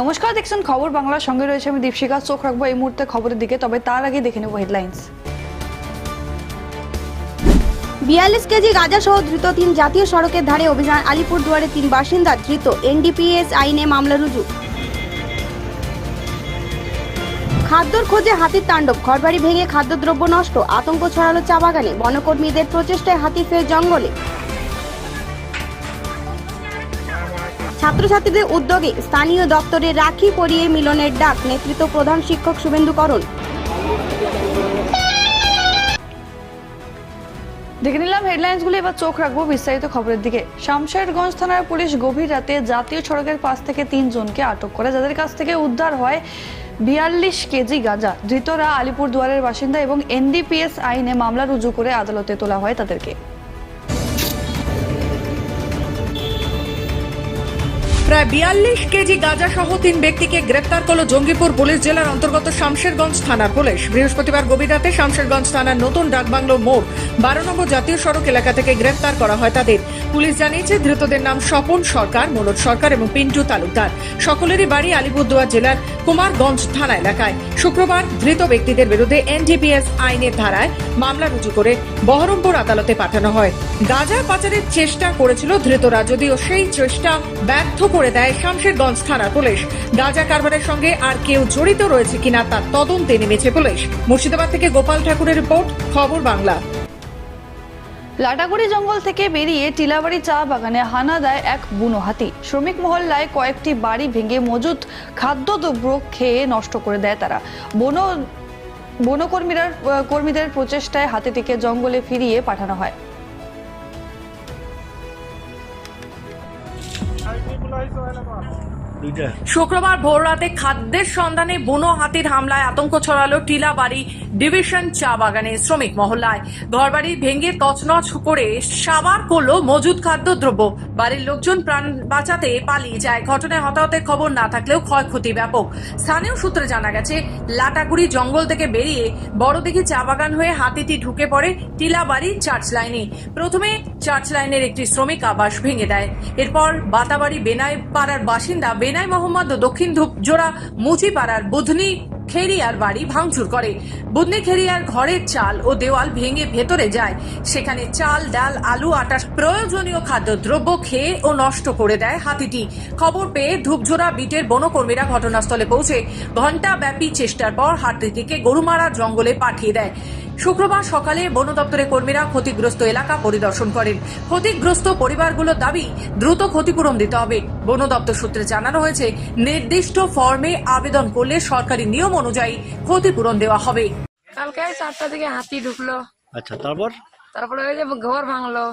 নমস্কার, দেখছেন খবর বাংলার সঙ্গে রয়েছে আমি দীপশিকা চোখ রাখব এই মুহূর্তে খবরের দিকে, তবে তার আগে দেখে নেব হেডলাইন্স বিয়াল্লিশ কেজি গাঁজা সহ ধৃত তিন জাতীয় সড়কের ধারে অভিযান। আলিপুরদুয়ারে তিন বাসিন্দা ধৃত। এনডিপিএস আইনে মামলা রুজু। খাদ্যর খোঁজে হাতির তাণ্ডব। ঘরবাড়ি ভেঙে খাদ্যদ্রব্য নষ্ট। আতঙ্ক ছড়ালো চা বাগানে। বনকর্মীদের প্রচেষ্টায় হাতি ফের জঙ্গলে। ছাত্রছাত্রীদের উদ্যোগে স্থানীয় দপ্তরে রাখি পরিয়ে মিলনের ডাক নেতৃত্ব প্রধান শিক্ষক শুভেন্দু করণ। দেখে নিলাম হেডলাইন্সগুলো, এবার চোখ রাখব বিস্তারিত খবরের দিকে। শামশেরগঞ্জ থানার পুলিশ গভীর রাতে জাতীয় সড়কের পাশ থেকে তিনজনকে আটক করে। যাদের কাছ থেকে উদ্ধার হয় বিয়াল্লিশ কেজি গাঁজা। ধৃতরা আলিপুরদুয়ারের বাসিন্দা এবং এনডিপিএস আইনে মামলা রুজু করে আদালতে তোলা হয় তাদেরকে। প্রায় বিয়াল্লিশ কেজি গাঁজা সহ তিন ব্যক্তিকে গ্রেপ্তার করল জঙ্গিপুর পুলিশ জেলার অন্তর্গত শামশেরগঞ্জ থানার পুলিশ। বৃহস্পতিবার গভীর রাতে শামশেরগঞ্জ থানার নতুন ডাকবাংলো মোড়, বারো নম্বর জাতীয় সড়ক এলাকা থেকে গ্রেপ্তার করা হয় তাদের। পুলিশ জানিয়েছে, ধৃতদের নাম স্বপন সরকার, মনোজ সরকার এবং পিন্টু তালুকদার। সকলেরই বাড়ি আলিপুরদুয়ার জেলার কুমারগঞ্জ থানা এলাকায়। শুক্রবার ধৃত ব্যক্তিদের বিরুদ্ধে এনডিপিএস আইনের ধারায় মামলা রুজু করে বহরমপুর আদালতে পাঠানো হয়। গাঁজা পাচারের চেষ্টা করেছিল ধৃতরা, যদিও সেই চেষ্টা ব্যর্থ করে দেয় শামশেরগঞ্জ থানার পুলিশ। গাঁজা কারবারের সঙ্গে আর কেউ জড়িত রয়েছে কিনা তার তদন্তে নেমেছে পুলিশ। মুর্শিদাবাদ থেকে গোপাল ঠাকুরের রিপোর্ট, খবর বাংলা। লাটাগুড়ি জঙ্গল থেকে বেরিয়ে টিলাবাড়ি চা বাগানে হানা দেয় এক বুনো হাতি। শ্রমিক মহল্লায় কয়েকটি বাড়ি ভেঙে মজুদ খাদ্যদ্রব্য খেয়ে নষ্ট করে দেয় তারা। বন, বনকর্মীরা কর্মীদের প্রচেষ্টায় হাতিটিকে জঙ্গলে ফিরিয়ে পাঠানো হয়। Ay, Nicolai, isso vai levar. শুক্রবার ভোররাতে খাদ্যের সন্ধানে বুনো হাতির হামলায় আতঙ্ক ছড়ালো টিলাবাড়ি ডিভিশন চা বাগানে শ্রমিক মহল্লায়। ঘরবাড়ি ভেঙে তছনছ করে সাবার করল মজুদ খাদ্যদ্রব্য বাড়ির লোকজন প্রাণ বাঁচাতে পালিয়ে যায়। ঘটনায় হতাহতের খবর না থাকলেও ক্ষয়ক্ষতি ব্যাপক। স্থানীয় সূত্রে জানা গেছে, লাটাগুড়ি জঙ্গল থেকে বেরিয়ে বড় বড়দিঘি চা বাগান হয়ে হাতিটি ঢুকে পড়ে টিলা টিলাবাড়ি চার্চ লাইনে। প্রথমে চার্চ লাইনের একটি শ্রমিক আবাস ভেঙে দেয়। এরপর বাতাবাড়ি বেনাই পাড়ার বাসিন্দা বেনাই মোহাম্মদ দক্ষিণ ধূপজোড়া মুচি পাড়ার বুধনি খেরিয়ার বাড়ি ভাঙচুর করে। বুধনি খেরিয়ার ঘরের চাল ও দেওয়াল ভেঙে ভেতরে যায়। সেখানে চাল, ডাল, আলু, আটা প্রয়োজনীয় খাদ্যদ্রব্য খেয়ে ও নষ্ট করে দেয় হাতিটি। খবর পেয়ে ধূপঝোড়া বিটের বনকর্মীরা ঘটনাস্থলে পৌঁছে। ঘণ্টা ব্যাপী চেষ্টার পর হাতিটিকে গরুমারা জঙ্গলে পাঠিয়ে দেয়। শুক্রবার সকালে বন দপ্তরের কর্মীরা ক্ষতিগ্রস্ত এলাকা পরিদর্শন করেন। ক্ষতিগ্রস্ত পরিবারগুলোর দাবি দ্রুত ক্ষতিপূরণ দিতে হবে। বন দপ্তর সূত্রে জানানো হয়েছে নির্দিষ্ট ফর্মে আবেদন করলে সরকারি নিয়ম অনুযায়ী ক্ষতিপূরণ দেওয়া হবে। কালকে চারটা থেকে হাতি ঢুকলো। আচ্ছা তারপর? তারপরে ওই যে ঘর ভাঙলো।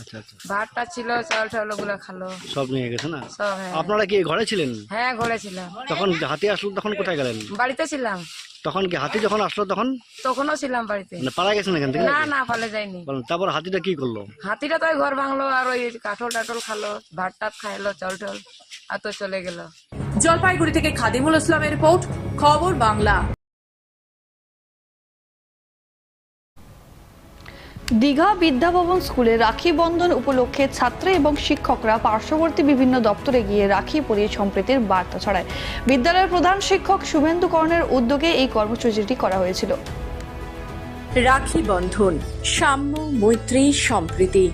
আচ্ছা আচ্ছা। ভাতটা ছিল চাল টাল ওগুলো খালো। সব নিয়ে গেছে না? হ্যাঁ। আপনারা কি ঘরে ছিলেন? হ্যাঁ ঘরে ছিলাম। তখন হাতি আসলো তখন কোথায় গেলেন? বাড়িতে ছিলাম। তখন কি হাতি যখন আসলো তখন? তখনও ছিলাম বাড়িতে। মানে পালা গেছেন এখান থেকে না না পালে যায়নি। বলেন, তারপর হাতিটা কি করল? হাতিটা তো ওই ঘর ভাঙলো আর ওই কাঠল টাঠল খালো ভাত টাত খাইলো চল টল আর তো চলে গেল। জলপাইগুড়ি থেকে খাদিমুল ইসলামের রিপোর্ট খবর বাংলা। দীঘা বিদ্যাভবন স্কুলে রাখি বন্ধন উপলক্ষে ছাত্র এবং শিক্ষকরা পার্শ্ববর্তী বিভিন্ন দপ্তরে গিয়ে রাখি পরিয়ে সম্প্রীতির বার্তা ছড়ায়। বিদ্যালয়ের প্রধান শিক্ষক শুভেন্দু করণের উদ্যোগে এই কর্মসূচিটি করা হয়েছিল। রাখি বন্ধন, সাম্য, মৈত্রী, সম্প্রীতি।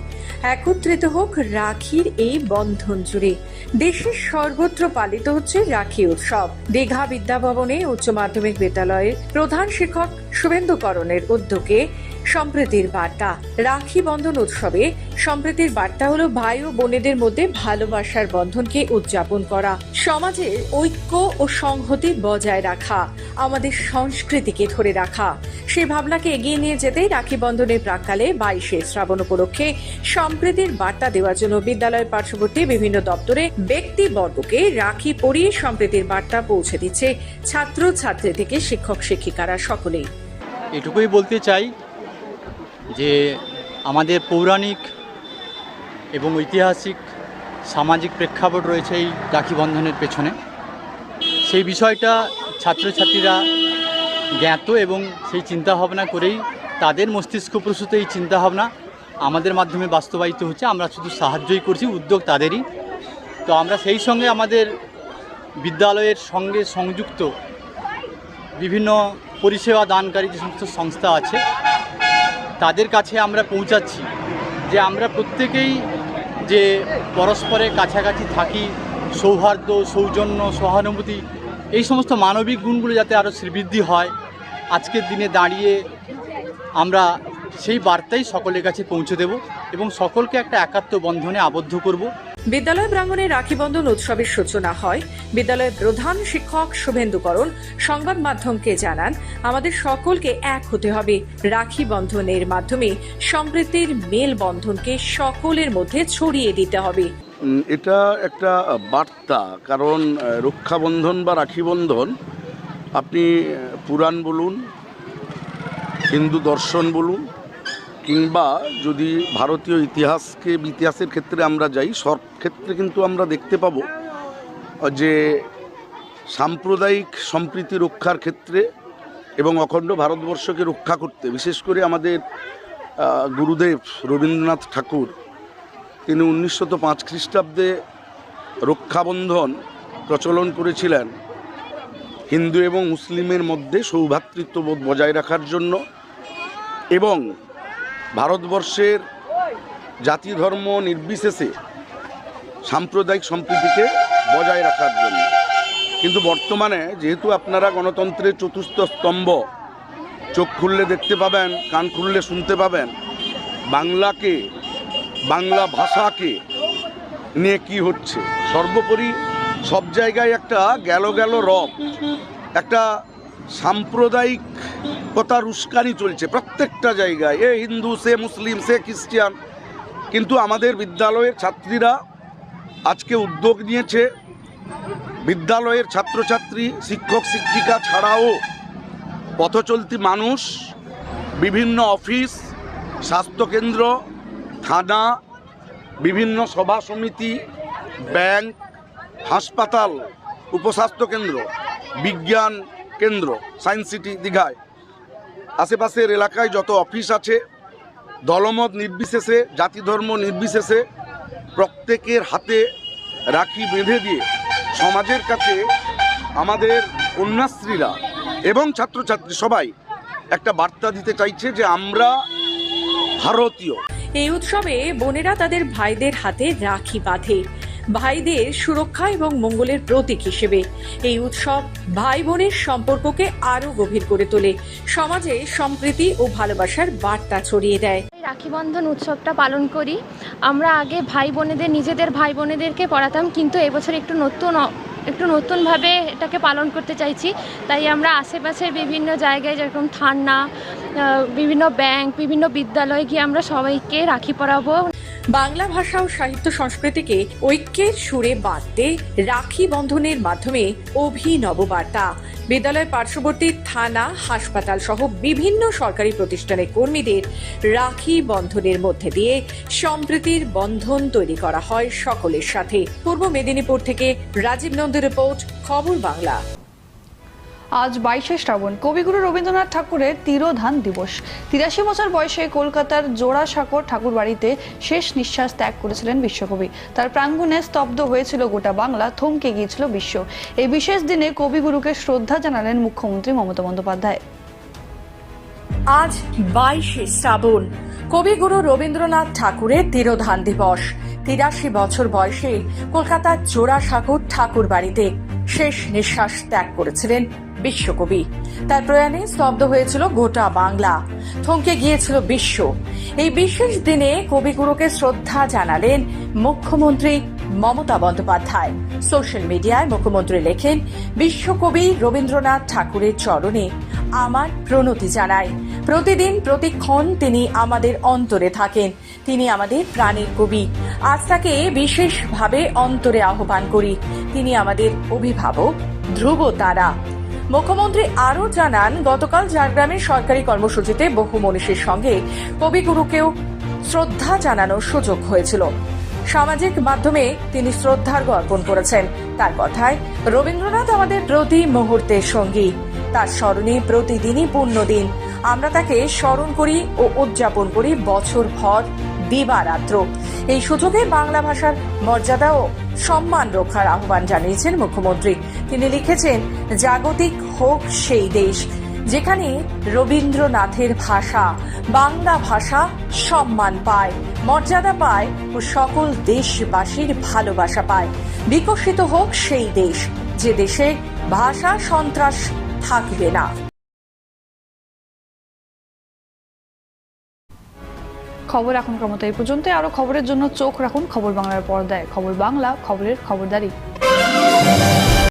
একত্রিত হোক রাখির এই বন্ধন জুড়ে। দেশের সর্বত্র পালিত হচ্ছে রাখি উৎসব। দীঘা বিদ্যাভবনে উচ্চ মাধ্যমিক বিদ্যালয়ের প্রধান শিক্ষক শুভেন্দু করণের উদ্যোগে সম্প্রীতির বার্তা। রাখি বন্ধন উৎসবে সম্প্রীতির বার্তা হলো ভাই ও বোনেদের মধ্যে ভালোবাসার বন্ধনকে উদযাপন করা। সমাজের ঐক্য ও সংহতি বজায় রাখা, আমাদের সংস্কৃতিকে ধরে রাখা। সেই ভাবনাকে এগিয়ে নিয়ে যেতেই রাখি বন্ধনের প্রাককালে বাইশে শ্রাবণ উপলক্ষে সম্প্রীতির বার্তা দেওয়ার জন্য বিদ্যালয়ের পার্শ্ববর্তী বিভিন্ন দপ্তরে ব্যক্তিবর্গকে রাখি পরিয়ে সম্প্রীতির বার্তা পৌঁছে দিচ্ছে ছাত্র ছাত্রী থেকে শিক্ষক শিক্ষিকারা সকলেই। এটুকুই বলতে চাই যে আমাদের পৌরাণিক এবং ঐতিহাসিক সামাজিক প্রেক্ষাপট রয়েছে এই রাখি বন্ধনের পেছনে। সেই বিষয়টা ছাত্রছাত্রীরা জ্ঞাত এবং সেই চিন্তাভাবনা করেই তাদের মস্তিষ্ক প্রসূত এই চিন্তাভাবনা আমাদের মাধ্যমে বাস্তবায়িত হচ্ছে। আমরা শুধু সাহায্যই করছি, উদ্যোগ তাদেরই। তো আমরা সেই সঙ্গে আমাদের বিদ্যালয়ের সঙ্গে সংযুক্ত বিভিন্ন পরিষেবা দানকারী যে সমস্ত সংস্থা আছে তাদের কাছে আমরা পৌঁছাচ্ছি যে আমরা প্রত্যেকেই যে পরস্পরের কাছাকাছি থাকি, সৌহার্দ্য, সৌজন্য, সহানুভূতি, এই সমস্ত মানবিক গুণগুলো যাতে আরও শ্রীবৃদ্ধি হয়, আজকের দিনে দাঁড়িয়ে আমরা সেই বার্তাই সকলের কাছে পৌঁছে দেব এবং সকলকে একটা একাত্ম বন্ধনে আবদ্ধ করব। বিদ্যালয় প্রাঙ্গণে রাখি বন্ধন উৎসবের সূচনা হয়। বিদ্যালয়ের প্রধান শিক্ষক শুভেন্দুকরণ সংবাদ মাধ্যমকে জানান, আমাদের সকলকে এক হতে হবে। রাখি বন্ধনের মাধ্যমে সম্প্রীতির মেল বন্ধনকে সকলের মধ্যে ছড়িয়ে দিতে হবে। এটা একটা বার্তা, কারণ রক্ষাবন্ধন বা রাখি বন্ধন, আপনি পুরাণ বলুন, হিন্দু দর্শন বলুন কিংবা যদি ভারতীয় ইতিহাসকে, ইতিহাসের ক্ষেত্রে আমরা যাই সব ক্ষেত্রে কিন্তু আমরা দেখতে পাবো যে সাম্প্রদায়িক সম্প্রীতি রক্ষার ক্ষেত্রে এবং অখণ্ড ভারতবর্ষকে রক্ষা করতে, বিশেষ করে আমাদের গুরুদেব রবীন্দ্রনাথ ঠাকুর, তিনি উনিশশত পাঁচ খ্রিস্টাব্দে রক্ষাবন্ধন প্রচলন করেছিলেন হিন্দু এবং মুসলিমের মধ্যে সৌভ্রাতৃত্ববোধ বজায় রাখার জন্য এবং ভারতবর্ষের জাতি ধর্ম নির্বিশেষে সাম্প্রদায়িক সম্প্রীতিকে বজায় রাখার জন্য। কিন্তু বর্তমানে যেহেতু আপনারা গণতন্ত্রের চতুর্থ স্তম্ভ, চোখ খুললে দেখতে পাবেন, কান খুললে শুনতে পাবেন, বাংলাকে, বাংলা ভাষাকে নিয়ে কি হচ্ছে। সর্বোপরি সব জায়গায় একটা গেল গেল রব, একটা সাম্প্রদায়িকতার উস্কানি চলছে প্রত্যেকটা জায়গায়। এ হিন্দু, সে মুসলিম, সে খ্রিস্টান। কিন্তু আমাদের বিদ্যালয়ের ছাত্রীরা আজকে উদ্যোগ নিয়েছে। বিদ্যালয়ের ছাত্রছাত্রী, শিক্ষক, শিক্ষিকা ছাড়াও পথচলতি মানুষ, বিভিন্ন অফিস, স্বাস্থ্যকেন্দ্র, থানা, বিভিন্ন সভা সমিতি, ব্যাংক, হাসপাতাল, উপস্বাস্থ্য কেন্দ্র, বিজ্ঞান কেন্দ্র, সায়েন্স সিটি, দীঘায়। আশেপাশের এলাকায় যত অফিস আছে, দলমত নির্বিশেষে জাতি ধর্ম নির্বিশেষে প্রত্যেকের হাতে রাখি বেঁধে দিয়ে সমাজের কাছে আমাদের কন্যাশ্রীরা এবং ছাত্রছাত্রী সবাই একটা বার্তা দিতে চাইছে যে আমরা ভারতীয়। এই উৎসবে বোনেরা তাদের ভাইদের হাতে রাখি বাঁধে। ভাইদের সুরক্ষা এবং মঙ্গলের প্রতীক হিসেবে। এই উৎসব ভাই বোনের সম্পর্ককে আরও গভীর করে তোলে। সমাজে সম্প্রীতি ও ভালোবাসার বার্তা ছড়িয়ে দেয়। রাখি বন্ধন উৎসবটা পালন করি। আমরা আগে ভাই বোনেদের, নিজেদের ভাই বোনেদেরকে পড়াতাম, কিন্তু এবছর একটু নতুন একটু নতুনভাবে এটাকে পালন করতে চাইছি। তাই আমরা আশেপাশের বিভিন্ন জায়গায় যেরকম থানা বিভিন্ন ব্যাংক, বিভিন্ন বিদ্যালয়ে গিয়ে আমরা সবাইকে রাখি পরাবো। বাংলা ভাষা ও সাহিত্য সংস্কৃতিকে ঐক্যের সুরে বাঁধতে রাখি বন্ধনের মাধ্যমে অভিনব বার্তা। বিদ্যালয়ের পার্শ্ববর্তী থানা, হাসপাতাল সহ বিভিন্ন সরকারি প্রতিষ্ঠানের কর্মীদের রাখি বন্ধনের মধ্যে দিয়ে সম্প্রীতির বন্ধন তৈরি করা হয় সকলের সাথে। পূর্ব মেদিনীপুর থেকে রাজীব নন্দী রিপোর্ট, খবর বাংলা। আজ বাইশে শ্রাবণ। কবিগুরু রবীন্দ্রনাথ ঠাকুরের তিরোধান দিবস। তিরাশি বছর বয়সে কলকাতার জোড়াসাঁকর ঠাকুর বাড়িতে শেষ নিঃশ্বাস ত্যাগ করেছিলেন বিশ্বকবি। তার প্রাঙ্গণে স্তব্ধ হয়েছিল গোটা বাংলা, থমকে গিয়েছিল বিশ্ব। এই বিশেষ দিনে কবিগুরুকে শ্রদ্ধা জানালেন মুখ্যমন্ত্রী মমতা বন্দ্যোপাধ্যায়। আজ বাইশে শ্রাবণ। কবিগুরু রবীন্দ্রনাথ ঠাকুরের তিরোধান দিবস। তিরাশি বছর বয়সে কলকাতার জোড়াসাঁকোর ঠাকুর বাড়িতে শেষ নিঃশ্বাস ত্যাগ করেছিলেন বিশ্বকবি। তার প্রয়াণে স্তব্ধ হয়েছিল গোটা বাংলা। থমকে গিয়েছিল বিশ্ব। এই বিশেষ দিনে কবিগুরুকে শ্রদ্ধা জানালেন মুখ্যমন্ত্রী মমতা বন্দ্যোপাধ্যায়। সোশ্যাল মিডিয়ায় মুখ্যমন্ত্রী লেখেন, বিশ্বকবি রবীন্দ্রনাথ ঠাকুরের চরণে আমার প্রণতি জানাই প্রতিদিন, প্রতিক্ষণ তিনি আমাদের অন্তরে থাকেন। তিনি আমাদের প্রাণের কবি। আজ তাকে বিশেষভাবে অন্তরে আহ্বান করি। তিনি আমাদের অভিভাবক, ধ্রুব তারা। মুখ্যমন্ত্রী আরও জানান, গতকাল ঝাড়গ্রামের সরকারি কর্মসূচিতে বহু মনীষীর সঙ্গে কবিগুরুকেও শ্রদ্ধা জানানোর সুযোগ হয়েছিল। সামাজিক মাধ্যমে তিনি শ্রদ্ধার্ঘ অর্পণ করেছেন। তার কথায়, রবীন্দ্রনাথ আমাদের প্রতি মুহূর্তের সঙ্গী। তার স্মরণে প্রতিদিনই পূর্ণ দিন আমরা তাকে স্মরণ করি ও উদযাপন করি বছর ভর। দিবারাত্র। এই সুযোগে বাংলা ভাষার মর্যাদা ও সম্মান রক্ষার আহ্বান জানিয়েছেন মুখ্যমন্ত্রী। তিনি লিখেছেন, জাগতিক হোক সেই দেশ, যেখানে রবীন্দ্রনাথের ভাষা, বাংলা ভাষা সম্মান পায়, মর্যাদা পায় ও সকল দেশবাসীর ভালোবাসা পায়। বিকশিত হোক সেই দেশ, যে দেশে ভাষা সন্ত্রাস থাকবে না। খবর এখনকার মতো এই পর্যন্ত আরও খবরের জন্য চোখ রাখুন খবর বাংলার পর্দায়। খবর বাংলা, খবরের খবরদারি।